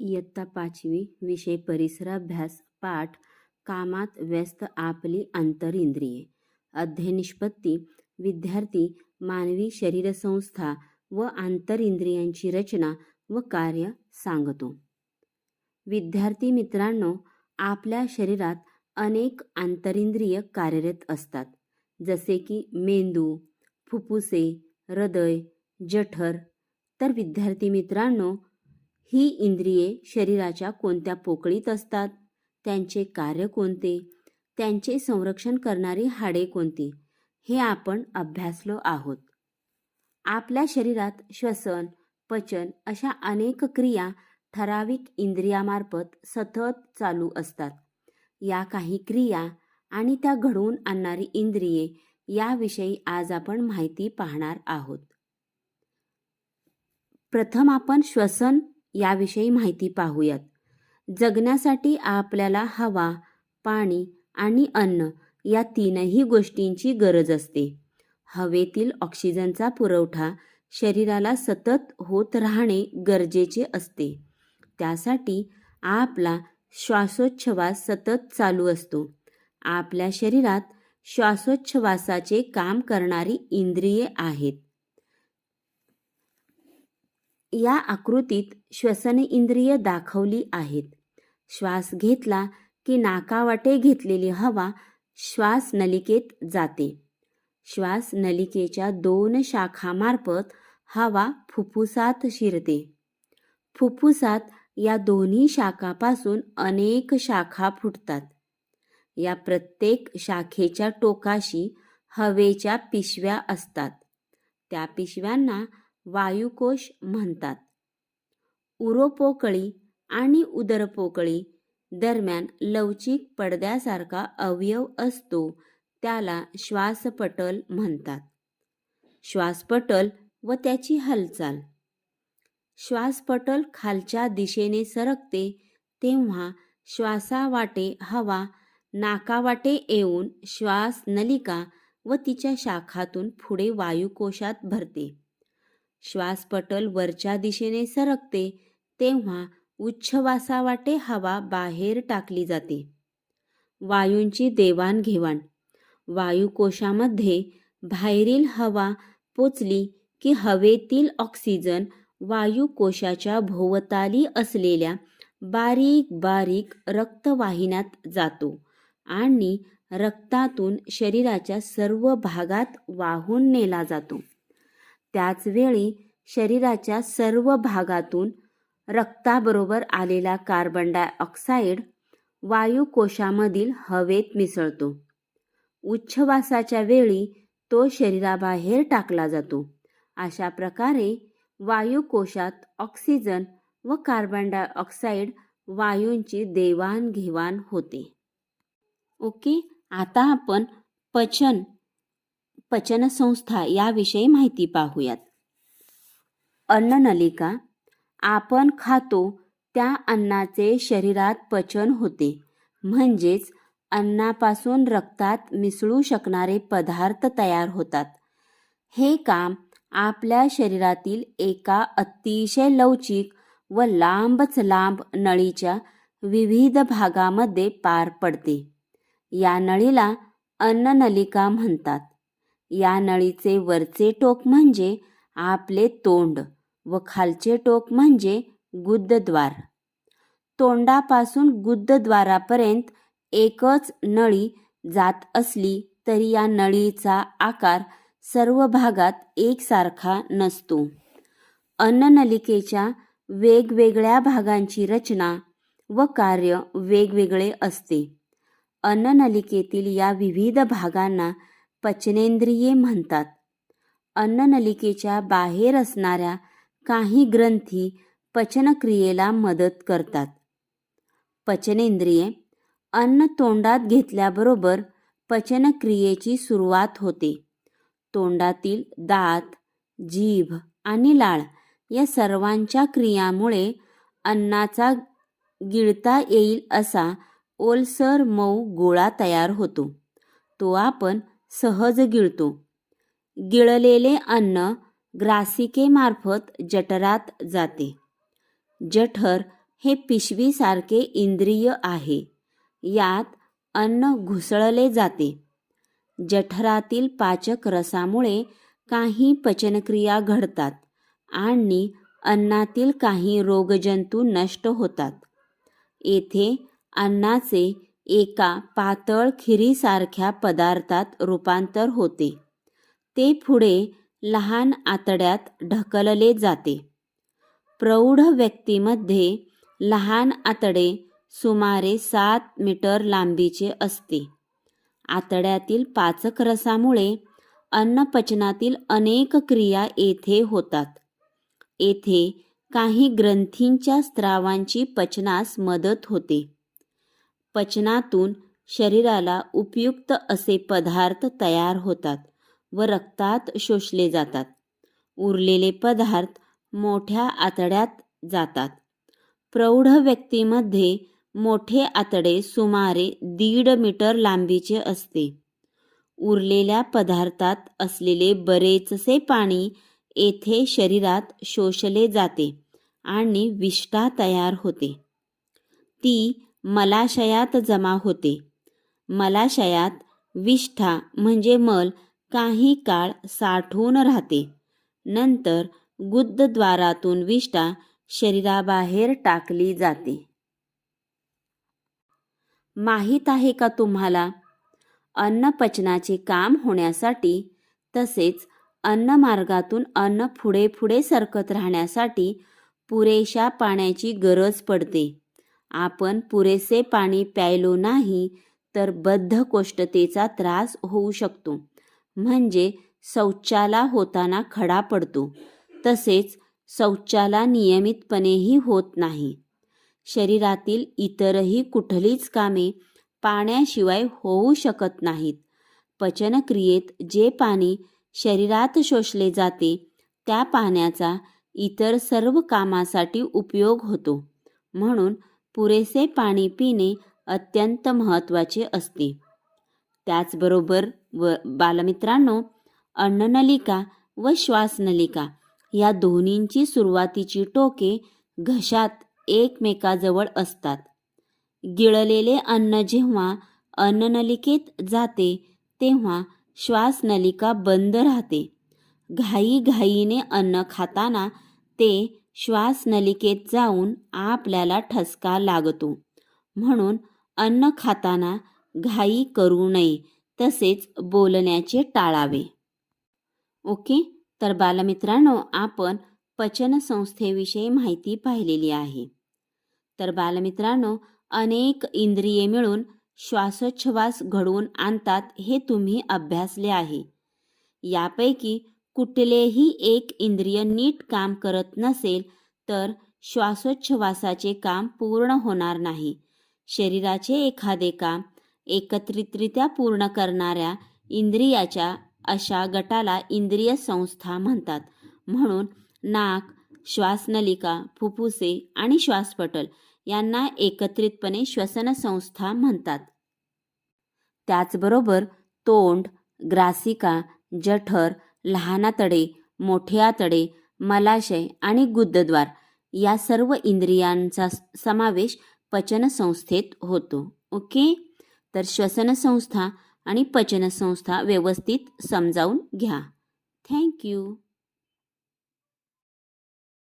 इयत्ता पाचवी विषय परिसराभ्यास पाठ कामात व्यस्त आपली आंतरिंद्रिये अध्ययनिष्पत्ती विद्यार्थी मानवी शरीरसंस्था व आंतरिंद्रियांची रचना व कार्य सांगतो. विद्यार्थी मित्रांनो आपल्या शरीरात अनेक आंतरिंद्रिय कार्यरत असतात. जसे की मेंदू फुफ्फुसे हृदय जठर. तर विद्यार्थी मित्रांनो ही इंद्रिये शरीराच्या कोणत्या पोकळीत असतात? त्यांचे कार्य कोणते? त्यांचे संरक्षण करणारी हाडे कोणती? हे आपण अभ्यासलो आहोत. आपल्या शरीरात श्वसन पचन अशा अनेक क्रिया ठराविक इंद्रियामार्फत सतत चालू असतात. या काही क्रिया आणि त्या घडवून आणणारी इंद्रिये याविषयी आज आपण माहिती पाहणार आहोत. प्रथम आपण श्वसन याविषयी माहिती पाहूयात. जगण्यासाठी आपल्याला हवा पाणी आणि अन्न या तीनही गोष्टींची गरज असते. हवेतील ऑक्सिजनचा पुरवठा शरीराला सतत होत राहणे गरजेचे असते. त्यासाठी आपला श्वासोच्छवास सतत चालू असतो. आपल्या शरीरात श्वासोच्छवासाचे काम करणारी इंद्रिये आहेत. या आकृतीत श्वसन इंद्रिय दाखवली आहेत. श्वास घेतला की नाकावाटे घेतलेली हवा श्वास नलिकेत जाते. श्वास नलिकेच्या दोन शाखामार्फत हवा फुफ्फुसात शिरते. फुफ्फुसात या दोन्ही शाखापासून अनेक शाखा फुटतात. या प्रत्येक शाखेच्या टोकाशी हवेच्या पिशव्या असतात. त्या पिशव्यांना वायुकोश म्हणतात. उरोपोकळी आणि उदरपोकळी दरम्यान लवचिक पडद्यासारखा अवयव असतो त्याला श्वासपटल म्हणतात. श्वासपटल व त्याची हालचाल. श्वासपटल खालच्या दिशेने सरकते तेव्हा श्वासावाटे हवा नाकावाटे येऊन श्वास नलिका व तिच्या शाखातून पुढे वायुकोशात भरते. श्वासपटल वरच्या दिशेने सरकते तेव्हा उच्छवासावाटे हवा बाहेर टाकली जाते. वायूंची देवाणघेवाण. वायुकोशामध्ये बाहेरील हवा पोचली की हवेतील ऑक्सिजन वायुकोशाच्या भोवताली असलेल्या बारीक बारीक रक्तवाहिन्यात जातो आणि रक्तातून शरीराच्या सर्व भागात वाहून नेला जातो. त्याचवेळी शरीराच्या सर्व भागातून रक्ताबरोबर आलेला कार्बन डायऑक्साईड वायुकोशामधील हवेत मिसळतो. उच्छवासाच्या वेळी तो शरीराबाहेर टाकला जातो. अशा प्रकारे वायुकोशात ऑक्सिजन व कार्बन डायऑक्साईड वायूंची देवाणघेवाण होते. ओके आता आपण पचन पचनसंस्था याविषयी माहिती पाहूयात. अन्ननलिका आपण खातो त्या अन्नाचे शरीरात पचन होते म्हणजेच अन्नापासून रक्तात मिसळू शकणारे पदार्थ तयार होतात. हे काम आपल्या शरीरातील एका अतिशय लवचिक व लांबच लांब नळीच्या विविध भागामध्ये पार पडते. या नळीला अन्ननलिका म्हणतात. या नळीचे वरचे टोक म्हणजे आपले तोंड व खालचे टोक म्हणजे गुद्दद्वार तोंडापासून गुद्दद्वारापर्यंत एकच नळी जात असली तरी या नळीचा आकार सर्व भागात एकसारखा नसतो. अन्ननलिकेच्या वेगवेगळ्या भागांची रचना व कार्य वेगवेगळे असते. अन्ननलिकेतील या विविध भागांना पचनेंद्रिये म्हणतात. अन्ननलिकेच्या बाहेर असणाऱ्या काही ग्रंथी पचनक्रियेला मदत करतात. पचनेंद्रिये अन्न तोंडात घेतल्याबरोबर पचनक्रियेची सुरुवात होते. तोंडातील दात जीभ आणि लाळ या सर्वांच्या क्रियामुळे अन्नाचा गिळता येईल असा ओलसर मऊ गोळा तयार होतो. तो आपण सहज गिळतो. गिळलेले अन्न ग्रासिकेमार्फत जठरात जाते. जठर हे पिशवीसारखे इंद्रिय आहे. यात अन्न घुसळले जाते. जठरातील पाचक रसामुळे काही पचनक्रिया घडतात आणि अन्नातील काही रोगजंतू नष्ट होतात. येथे अन्नाचे एका पातळ खिरीसारख्या पदार्थात रूपांतर होते. ते पुढे लहान आतड्यात ढकलले जाते. प्रौढ व्यक्तीमध्ये लहान आतडे सुमारे सात मीटर लांबीचे असते. आतड्यातील पाचक रसामुळे अन्नपचनातील अनेक क्रिया येथे होतात. येथे काही ग्रंथींच्या स्त्रावांची पचनास मदत होते. पचनातून शरीराला उपयुक्त असे पदार्थ तयार होतात व रक्तात शोषले जातात. उरलेले पदार्थ मोठ्या आतड्यात जातात. प्रौढ व्यक्तीमध्ये मोठे आतडे सुमारे दीड मीटर लांबीचे असते. उरलेल्या पदार्थात असलेले बरेचसे पाणी येथे शरीरात शोषले जाते आणि विष्ठा तयार होते. ती मलाशयात जमा होते. मलाशयात विष्ठा म्हणजे मल काही काळ साठून राहते. नंतर गुद्धद्वारातून विष्ठा शरीराबाहेर टाकली जाते. माहीत आहे का तुम्हाला? अन्नपचनाचे काम होण्यासाठी तसेच अन्नमार्गातून अन्न पुढे पुढे सरकत राहण्यासाठी पुरेशा पाण्याची गरज पडते. आपण पुरेसे पाणी प्यायलो नाही तर बद्धकोष्ठतेचा त्रास होऊ शकतो. म्हणजे शौचाला होताना खडा पडतो. तसेच शौचाला नियमितपणेही होत नाही. शरीरातील इतरही कुठलीच कामे पाण्याशिवाय होऊ शकत नाहीत. पचनक्रियेत जे पाणी शरीरात शोषले जाते त्या पाण्याचा इतर सर्व कामासाठी उपयोग होतो. म्हणून पुरेसे पाणी पिणे अत्यंत महत्त्वाचे असते. त्याचबरोबर व बालमित्रांनो अन्ननलिका व श्वासनलिका या दोन्हींची सुरुवातीची टोके घशात एकमेकाजवळ असतात. गिळलेले अन्न जेव्हा अन्ननलिकेत जाते तेव्हा श्वासनलिका बंद राहते. घाईघाईने अन्न खाताना ते श्वासनलिकेत जाऊन आपल्याला ठसका लागतो. म्हणून अन्न खाताना घाई करू नये तसेच बोलण्याचे टाळावे. ओके? तर बालमित्रांनो आपण पचनसंस्थेविषयी माहिती पाहिलेली आहे. तर बालमित्रांनो अनेक इंद्रिये मिळून श्वासोच्छ्वास घडवून आणतात हे तुम्ही अभ्यासले आहे. यापैकी कुठलेही एक इंद्रिय नीट काम करत नसेल तर श्वासोच्छवासाचे काम पूर्ण होणार नाही. शरीराचे एखादे काम एकत्रितरित्या पूर्ण करणाऱ्या इंद्रियाच्या अशा गटाला इंद्रिय संस्था म्हणतात. म्हणून नाक श्वासनलिका फुफ्फुसे आणि श्वासपटल यांना एकत्रितपणे श्वसन संस्था म्हणतात. त्याचबरोबर तोंड ग्रासिका जठर लहाना तडे मोठे तडे मलाशय आणि गुद्धद्वार या सर्व इंद्रियांचा समावेश पचनसंस्थेत होतो. ओके? तर श्वसनसंस्था आणि पचनसंस्था व्यवस्थित समजावून घ्या. थँक्यू.